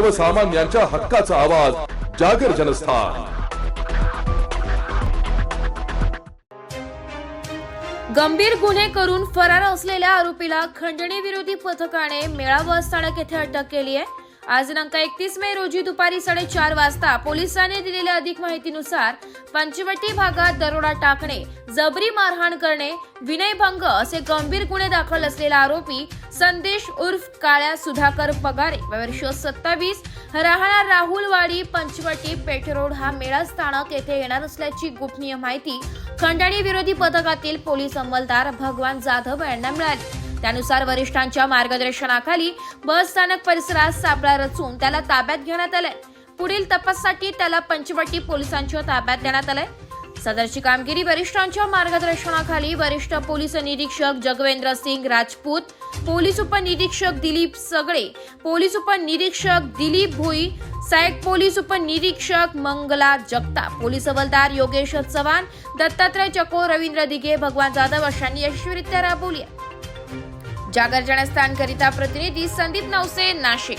सर्वसामान्यांच्या हक्काचा आवाज जागर जनस्थान. गंभीर गुन्हे करून फरार असलेल्या आरोपीला खंडणी विरोधी पथकाने मेळावा स्थानक येथे अटक केली आहे. आज दिनांक एकतीस मे रोजी दुपारी साडेचार वाजता पोलिसांनी दिलेल्या अधिक माहितीनुसार पंचवटी भागात दरोडा टाकणे जबरी मारहाण करणे विनयभंग असे गंभीर गुन्हे दाखल असलेला आरोपी संदेश उर्फ काळ्या सुधाकर पगारे. वर्ष सत्तावीस. राहणार राहुलवाडी पंचवटी पेठरोड हा मेळा स्थानक येथे येणार असल्याची गोपनीय माहिती खंडणी विरोधी पथकातील पोलीस अंमलदार भगवान जाधव यांना मिळाली. त्यानुसार वरिष्ठांच्या मार्गदर्शनाखाली बस स्थानक परिसरात सापळा रचून त्याला ताब्यात घेण्यात आलंय पुढील तपासासाठी त्याला पंचवटी पोलिसांच्या ताब्यात देण्यात आलंय सदरची कामगिरी वरिष्ठांच्या मार्गदर्शनाखाली वरिष्ठ पोलीस निरीक्षक जगवेंद्र सिंग राजपूत पोलीस उपनिरीक्षक दिलीप सगळे पोलीस उपनिरीक्षक दिलीप भोई सहाय्यक पोलीस उपनिरीक्षक मंगला जगताप पोलीस हवलदार योगेश चव्हाण दत्तात्रय चको रवींद्र दिघे भगवान जाधव अशांनी यशस्वीरित्या राबवली आहे. जागर जनस्थानकरिता प्रतिनिधी संदीप नवसे नाशिक।